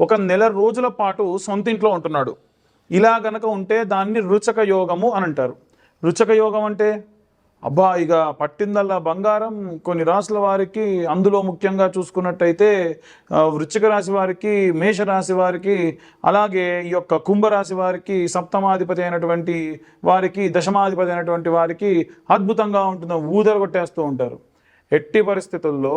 ఒక నెల రోజుల పాటు సొంత ఇంట్లో ఉంటున్నాడు. ఇలా గనక ఉంటే దాన్ని రుచక యోగము అని అంటారు. రుచక యోగం అంటే అబ్బా ఇక పట్టిందల్లా బంగారం. కొన్ని రాసుల వారికి అందులో ముఖ్యంగా చూసుకున్నట్టయితే ఆ, వృశ్చిక రాశి వారికి మేషరాశి వారికి అలాగే ఈ యొక్క కుంభరాశి వారికి సప్తమాధిపతి అయినటువంటి వారికి దశమాధిపతి అయినటువంటి వారికి అద్భుతంగా ఉంటుందో ఊదర కొట్టేస్తూ ఉంటారు. ఎట్టి పరిస్థితుల్లో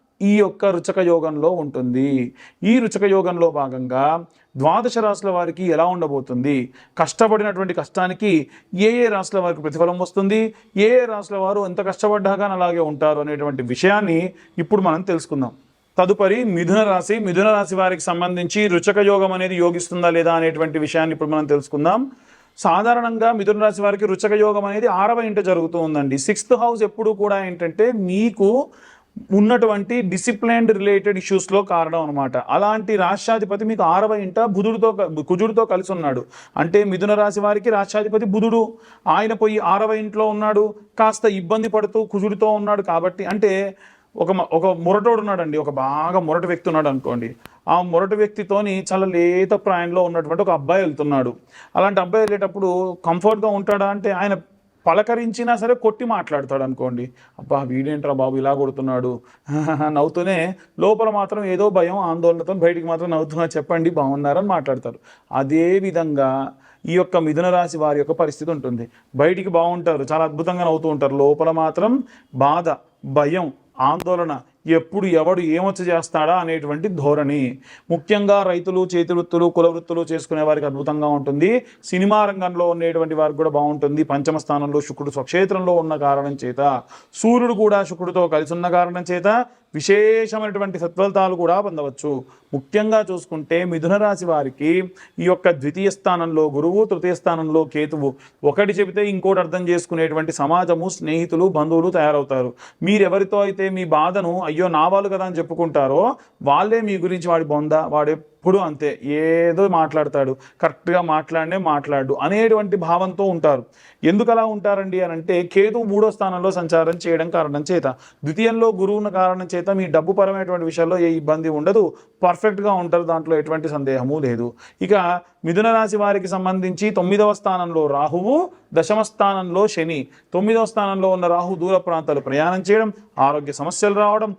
ఈ యొక్క రుచక యోగంలో ఉంటుంది. ఈ రుచక యోగంలో భాగంగా ద్వాదశ రాశుల వారికి ఎలా ఉండబోతుంది? కష్టపడినటువంటి కష్టానికి ఏ ఏ రాశుల వారికి ప్రతిఫలం వస్తుంది? ఏ ఏ రాశుల వారు ఎంత కష్టపడ్డాగా అలాగే ఉంటారు అనేటువంటి విషయాన్ని ఇప్పుడు మనం తెలుసుకుందాం. తదుపరి మిథున రాశి. మిథున రాశి వారికి సంబంధించి రుచక యోగం అనేది యోగిస్తుందా లేదా అనేటువంటి విషయాన్ని ఇప్పుడు మనం తెలుసుకుందాం. సాధారణంగా మిథున రాశి వారికి రుచక యోగం అనేది ఆరవ ఇంట జరుగుతూ ఉందండి. సిక్స్త్ హౌస్ ఎప్పుడు కూడా ఏంటంటే మీకు ఉన్నటువంటి డిసిప్లైన్డ్ రిలేటెడ్ ఇష్యూస్లో కారణం అనమాట అలాంటి రాష్ట్రాధిపతి మీకు ఆరవ ఇంట బుధుడితో కుజుడితో కలిసి ఉన్నాడు. అంటే మిథున రాశి వారికి రాష్ట్రాధిపతి బుధుడు. ఆయన పోయి ఆరవ ఇంట్లో ఉన్నాడు. కాస్త ఇబ్బంది పడుతూ కుజుడితో ఉన్నాడు కాబట్టి అంటే ఒక మ- ఒక మొరటోడు ఉన్నాడండి. ఒక బాగా మొరటి వ్యక్తి ఉన్నాడు అనుకోండి. ఆ మొరటి వ్యక్తితోని చాలా లేత ప్రాయంలో ఉన్నటువంటి ఒక అబ్బాయి వెళ్తున్నాడు. అలాంటి అబ్బాయి వెళ్ళేటప్పుడు కంఫర్ట్గా ఉంటాడా అంటే ఆయన పలకరించినా సరే కొట్టి మాట్లాడతాడు అనుకోండి. అబ్బా వీడేంట్రా బాబు ఇలా కొడుతున్నాడు? నవ్వుతూనే లోపల మాత్రం ఏదో భయం ఆందోళనతో బయటికి మాత్రం నవ్వుతున్నా చెప్పండి బాగున్నారని మాట్లాడతారు. అదే విధంగా ఈ యొక్క మిథున రాశి వారి యొక్క పరిస్థితి ఉంటుంది. బయటికి బాగుంటారు చాలా అద్భుతంగా నవ్వుతూ ఉంటారు. లోపల మాత్రం బాధ భయం ఆందోళన ఎప్పుడు ఎవడు ఏమొచ్చి చేస్తాడా అనేటువంటి ధోరణి. ముఖ్యంగా రైతులు చేతి వృత్తులు కుల వృత్తులు చేసుకునే వారికి అద్భుతంగా ఉంటుంది. సినిమా రంగంలో ఉండేటువంటి వారికి కూడా బాగుంటుంది. పంచమ స్థానంలో శుక్రుడు స్వక్షేత్రంలో ఉన్న కారణం చేత సూర్యుడు కూడా శుక్రుడితో కలిసి ఉన్న కారణం చేత విశేషమైనటువంటి సత్ఫలితాలు కూడా పొందవచ్చు. ముఖ్యంగా చూసుకుంటే మిథున రాశి వారికి ఈ యొక్క ద్వితీయ స్థానంలో గురువు తృతీయ స్థానంలో కేతువు. ఒకటి చెబితే ఇంకోటి అర్థం చేసుకునేటువంటి సమాజము స్నేహితులు బంధువులు తయారవుతారు. మీరెవరితో అయితే మీ బాధను అయ్యో నా వాళ్ళు కదా అని చెప్పుకుంటారో వాళ్ళే మీ గురించి వాడి బొంద వాడు ఎప్పుడు అంతే ఏదో మాట్లాడతాడు కరెక్ట్గా మాట్లాడే మాట్లాడు అనేటువంటి భావంతో ఉంటారు. ఎందుకు అలా ఉంటారండి అని అంటే కేతు మూడో స్థానంలో సంచారం చేయడం కారణం చేత. ద్వితీయంలో గురువు కారణం చేత మీ డబ్బు పరమైనటువంటి విషయాల్లో ఏ ఇబ్బంది ఉండదు. పర్ఫెక్ట్గా ఉంటారు దాంట్లో ఎటువంటి సందేహము లేదు. ఇక మిథున రాశి వారికి సంబంధించి తొమ్మిదవ స్థానంలో రాహువు దశమ స్థానంలో శని. తొమ్మిదవ స్థానంలో ఉన్న రాహు దూర ప్రాంతాలు ప్రయాణం చేయడం ఆరోగ్య సమస్యలు రావడం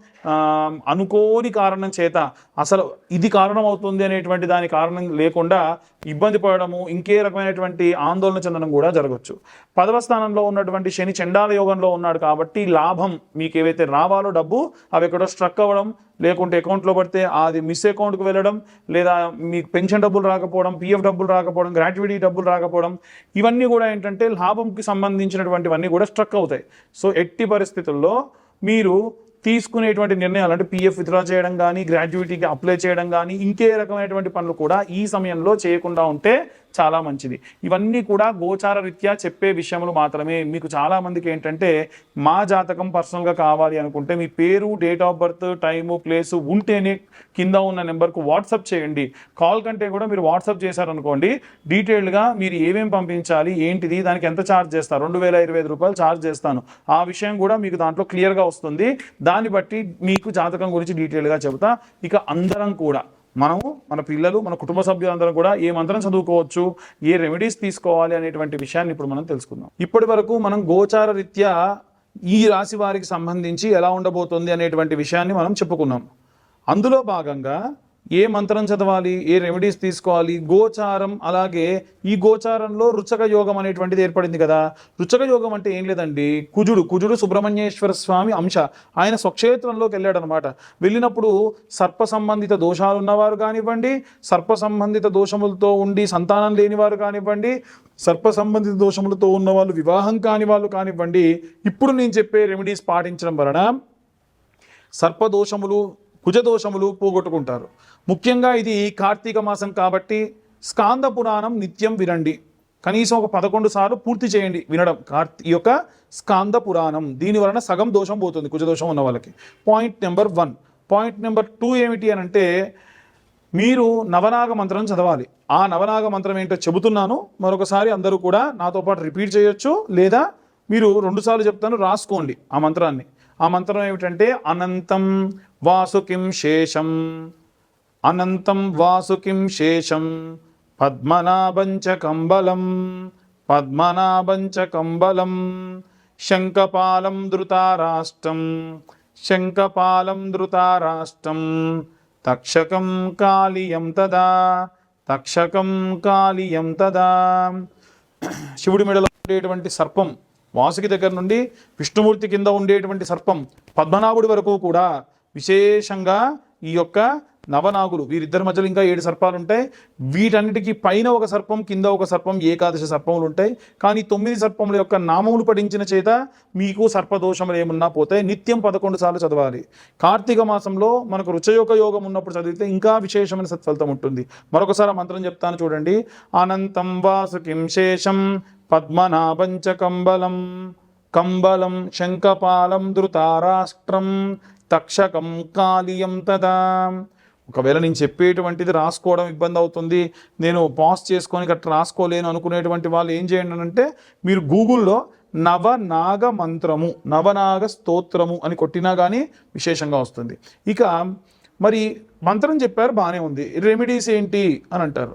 అనుకోని కారణం చేత అసలు ఇది కారణం అవుతుంది అనేటువంటి దాని కారణం లేకుండా ఇబ్బంది పడడము ఇంకే రకమైనటువంటి ఆందోళన చెందడం కూడా జరగవచ్చు పదవ స్థానంలో ఉన్నటువంటి శని చండాల యోగంలో ఉన్నాడు కాబట్టి లాభం మీకు ఏవైతే రావాలో డబ్బు అవి ఎక్కడో స్ట్రక్ అవ్వడం లేకుంటే అకౌంట్లో పడితే అది మిస్ అకౌంట్కి వెళ్ళడం లేదా మీకు పెన్షన్ డబ్బులు రాకపోవడం పిఎఫ్ డబ్బులు రాకపోవడం గ్రాట్యుటీ డబ్బులు రాకపోవడం ఇవన్నీ కూడా ఏంటంటే లాభంకి సంబంధించినటువంటివన్నీ కూడా స్ట్రక్ అవుతాయి. సో ఎట్టి పరిస్థితుల్లో మీరు తీసుకునేటువంటి నిర్ణయాలు అంటే పిఎఫ్ విత్డ్రా చేయడం కానీ గ్రాడ్యుయేటీకి అప్లై చేయడం కానీ ఇంకే రకమైనటువంటి పనులు కూడా ఈ సమయంలో చేయకుండా ఉంటే చాలా మంచిది. ఇవన్నీ కూడా గోచార రీత్యా చెప్పే విషయములు మాత్రమే. మీకు చాలా మందికి ఏంటంటే మా జాతకం పర్సనల్గా కావాలి అనుకుంటే మీ పేరు date of birth time place ఉంటేనే కింద ఉన్న నెంబర్కు వాట్సాప్ చేయండి. కాల్ కంటే కూడా మీరు వాట్సాప్ చేశారనుకోండి డీటెయిల్డ్గా మీరు ఏమేమి పంపించాలి ఏంటిది దానికి ఎంత ఛార్జ్ చేస్తారు రెండు వేల ఇరవై ఐదు రూపాయలు ఛార్జ్ చేస్తాను. ఆ విషయం కూడా మీకు దాంట్లో క్లియర్గా వస్తుంది. దాన్ని బట్టి మీకు జాతకం గురించి డీటెయిల్గా చెబుతా. ఇక అందరం కూడా మనము మన పిల్లలు మన కుటుంబ సభ్యులందరం కూడా ఏ మంత్రం చదువుకోవచ్చు ఏ రెమెడీస్ తీసుకోవాలి అనేటువంటి విషయాన్ని ఇప్పుడు మనం తెలుసుకుందాం. ఇప్పటి వరకు మనం గోచార రీత్యా ఈ రాశి వారికి సంబంధించి ఎలా ఉండబోతుంది అనేటువంటి విషయాన్ని మనం చెప్పుకున్నాం. అందులో భాగంగా ఏ మంత్రం చదవాలి ఏ రెమెడీస్ తీసుకోవాలి గోచారం అలాగే ఈ గోచారంలో రుచక యోగం అనేటువంటిది ఏర్పడింది కదా. రుచక యోగం అంటే ఏం లేదండి కుజుడు కుజుడు సుబ్రహ్మణ్యేశ్వర స్వామి అంశ. ఆయన స్వక్షేత్రంలోకి వెళ్ళాడు అనమాట వెళ్ళినప్పుడు సర్ప సంబంధిత దోషాలు ఉన్నవారు కానివ్వండి సర్ప సంబంధిత దోషములతో ఉండి సంతానం లేనివారు కానివ్వండి సర్ప సంబంధిత దోషములతో ఉన్నవాళ్ళు వివాహం కాని వాళ్ళు కానివ్వండి ఇప్పుడు నేను చెప్పే రెమెడీస్ పాటించడం వలన సర్పదోషములు కుజదోషములు పోగొట్టుకుంటారు. ముఖ్యంగా ఇది కార్తీక మాసం కాబట్టి స్కాంద పురాణం నిత్యం వినండి. కనీసం ఒక పదకొండు సార్లు పూర్తి చేయండి వినడం. కార్తీ ఈ యొక్క స్కాంద పురాణం. దీని వలన సగం దోషం పోతుంది కుజదోషం ఉన్న వాళ్ళకి. Point number one. Point number two ఏమిటి అని అంటే మీరు నవనాగ మంత్రం చదవాలి. ఆ నవనాగ మంత్రం ఏంటో చెబుతున్నాను. మరొకసారి అందరూ కూడా నాతో పాటు రిపీట్ చేయొచ్చు. లేదా మీరు రెండుసార్లు చెప్తాను రాసుకోండి ఆ మంత్రాన్ని. ఆ మంత్రం ఏమిటంటే అనంతం వాసుకిం శేషం అనంతం వాసుకిం శేషం పద్మనాభంచ కంబలం పద్మనాభంచ కంబలం శంఖపాలం ధృతారాష్టం శంఖపాలం ధృతారాష్టం తక్షకం కాళియం తదా తక్షకం కాళియం తదా. శివుడి మెడలో ఉండేటువంటి సర్పం వాసుకి దగ్గర నుండి విష్ణుమూర్తి కింద ఉండేటువంటి సర్పం పద్మనాభుడి వరకు కూడా విశేషంగా ఈ యొక్క నవనాగులు వీరిద్దరి మధ్యలో ఇంకా ఏడు సర్పాలు ఉంటాయి వీటన్నిటికీ పైన ఒక సర్పం కింద ఒక సర్పం ఏకాదశ సర్పములు ఉంటాయి కానీ తొమ్మిది సర్పముల యొక్క నామములు పఠించిన చేత మీకు సర్పదోషములు ఏమున్నా పోతాయి. నిత్యం పదకొండు సార్లు చదవాలి. కార్తీక మాసంలో మనకు రుచయోగ యోగం ఉన్నప్పుడు చదివితే ఇంకా విశేషమైన సత్ఫలితం ఉంటుంది. మరొకసారి మంత్రం చెప్తాను చూడండి. అనంతం వాసుకిం శేషం పద్మనాభంచ కంబలం కంబలం శంఖపాలం ధృతారాష్ట్రం తక్షకం కాళియం తదా. ఒకవేళ నేను చెప్పేటువంటిది రాసుకోవడం ఇబ్బంది అవుతుంది నేను పాస్ చేసుకొని గట్రా రాసుకోలేను అనుకునేటువంటి వాళ్ళు ఏం చేయండి అని అంటే మీరు గూగుల్లో నవనాగ మంత్రము నవనాగ స్తోత్రము అని కొట్టినా కానీ విశేషంగా వస్తుంది. ఇక మరి మంత్రం చెప్పారు బాగానే ఉంది. రెమెడీస్ ఏంటి అని అంటారు.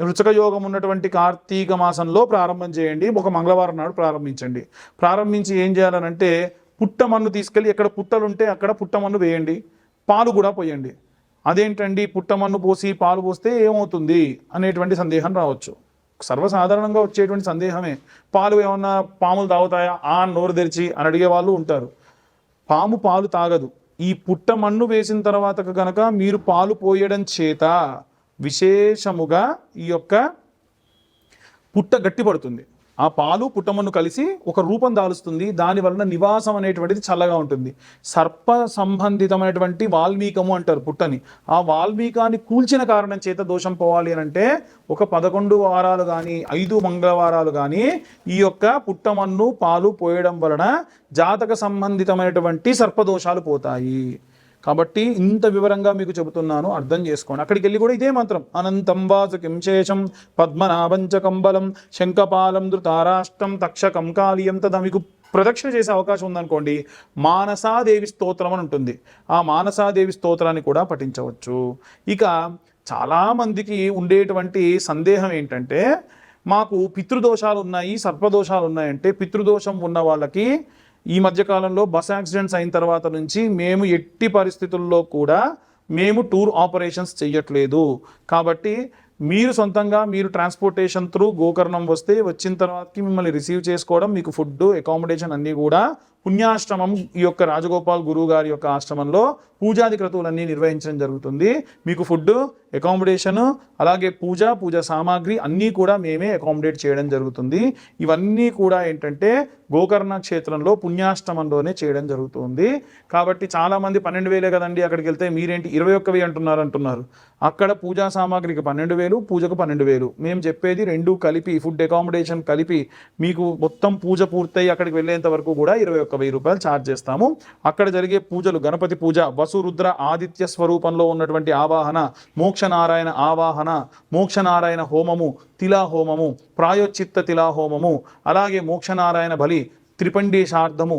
రుచక యోగం ఉన్నటువంటి కార్తీక మాసంలో ప్రారంభం చేయండి. ఒక మంగళవారం నాడు ప్రారంభించండి. ప్రారంభించి ఏం చేయాలనంటే పుట్టమన్ను తీసుకెళ్ళి ఎక్కడ పుట్టలు ఉంటే అక్కడ పుట్టమన్ను వేయండి. పాలు కూడా పోయండి. అదేంటండి? పుట్టమన్ను పోసి పాలు పోస్తే ఏమవుతుంది? అనేటువంటి సందేహం రావచ్చు. సర్వసాధారణంగా వచ్చేటువంటి సందేహమే. పాలు ఏమన్నా పాములు తాగుతాయా? ఆ నోరు తెరిచి అని అడిగే వాళ్ళు ఉంటారు. పాము పాలు తాగదు. ఈ పుట్టమన్ను వేసిన తర్వాత కనుక మీరు పాలు పోయడం చేత విశేషముగా ఈ యొక్క పుట్ట గట్టిపడుతుంది ఆ పాలు పుట్టమన్ను కలిసి ఒక రూపం దాలుస్తుంది. దాని వలన నివాసం అనేటువంటిది చల్లగా ఉంటుంది. సర్ప సంబంధితమైనటువంటి వాల్మీకము అంటారు పుట్టని. ఆ వాల్మీకాన్ని కూల్చిన కారణం చేత దోషం పోవాలి అని అంటే ఒక పదకొండు వారాలు కానీ ఐదు మంగళవారాలు కానీ ఈ యొక్క పుట్టమన్ను పాలు పోయడం వలన జాతక సంబంధితమైనటువంటి సర్పదోషాలు పోతాయి. కాబట్టి ఇంత వివరంగా మీకు చెబుతున్నాను అర్థం చేసుకోండి. అక్కడికి వెళ్ళి కూడా ఇదే మంత్రం. అనంతం వాసుకిం శేషం పద్మనాభంచ కంబలం శంఖపాలం ధృతారాష్ట్రం తక్షకం కాళీయం తదా. మీకు ప్రదక్షిణ చేసే అవకాశం ఉందనుకోండి మానసాదేవి స్తోత్రం అని ఉంటుంది. ఆ మానసాదేవి స్తోత్రాన్ని కూడా పఠించవచ్చు. ఇక చాలామందికి ఉండేటువంటి సందేహం ఏంటంటే మాకు పితృదోషాలు ఉన్నాయి సర్పదోషాలు ఉన్నాయంటే పితృదోషం ఉన్న వాళ్ళకి ఈ మధ్యకాలంలో బస్ యాక్సిడెంట్స్ అయిన తర్వాత నుంచి మేము ఎట్టి పరిస్థితుల్లో కూడా మేము టూర్ ఆపరేషన్స్ చేయట్లేదు కాబట్టి మీరు సొంతంగా మీరు ట్రాన్స్పోర్టేషన్ త్రూ గోకర్ణం వస్తే వచ్చిన తర్వాతకి మిమ్మల్ని రిసీవ్ చేసుకోవడం మీకు ఫుడ్ అకామిడేషన్ అన్నీ కూడా పుణ్యాశ్రమం ఈ యొక్క రాజగోపాల్ గురువు గారి యొక్క ఆశ్రమంలో పూజాది క్రతువులన్నీ నిర్వహించడం జరుగుతుంది. మీకు ఫుడ్ అకామిడేషన్ అలాగే పూజ పూజ సామాగ్రి అన్నీ కూడా మేమే అకామిడేట్ చేయడం జరుగుతుంది. ఇవన్నీ కూడా ఏంటంటే గోకర్ణ క్షేత్రంలో పుణ్యాష్టమంలోనే చేయడం జరుగుతుంది. కాబట్టి చాలామంది పన్నెండు వేలే కదండి అక్కడికి వెళ్తే మీరేంటి ఇరవై ఒక్కవి అంటున్నారు అంటున్నారు. అక్కడ పూజా సామాగ్రికి పన్నెండు వేలు పూజకు పన్నెండు వేలు. మేము చెప్పేది రెండు కలిపి ఫుడ్ అకామిడేషన్ కలిపి మీకు మొత్తం పూజ పూర్తయి అక్కడికి వెళ్ళేంత వరకు కూడా ఇరవై ఒక్క వెయ్యి రూపాయలు ఛార్జ్ చేస్తాము. అక్కడ జరిగే పూజలు గణపతి పూజ వసురుద్ర ఆదిత్య స్వరూపంలో ఉన్నటువంటి ఆవాహన మోక్షనారాయణ ఆవాహన మోక్షనారాయణ హోమము తిలా హోమము ప్రాయోచిత్త తిలా హోమము అలాగే మోక్షనారాయణ బలి త్రిపండేశార్థము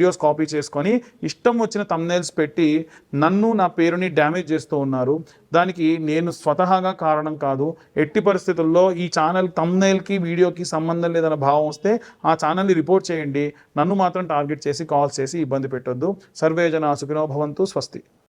వీడియోస్ కాపీ చేసుకొని ఇష్టం వచ్చిన తమ్నైల్స్ పెట్టి నన్ను నా పేరుని డ్యామేజ్ చేస్తూ ఉన్నారు. దానికి నేను స్వతహాగా కారణం కాదు. ఎట్టి పరిస్థితుల్లో ఈ ఛానల్ తమ్నైల్కి వీడియోకి సంబంధం లేదన్న భావం వస్తే ఆ ఛానల్ని రిపోర్ట్ చేయండి. నన్ను మాత్రం టార్గెట్ చేసి కాల్స్ చేసి ఇబ్బంది పెట్టొద్దు. సర్వేజన సుఖినో భవంతు స్వస్తి.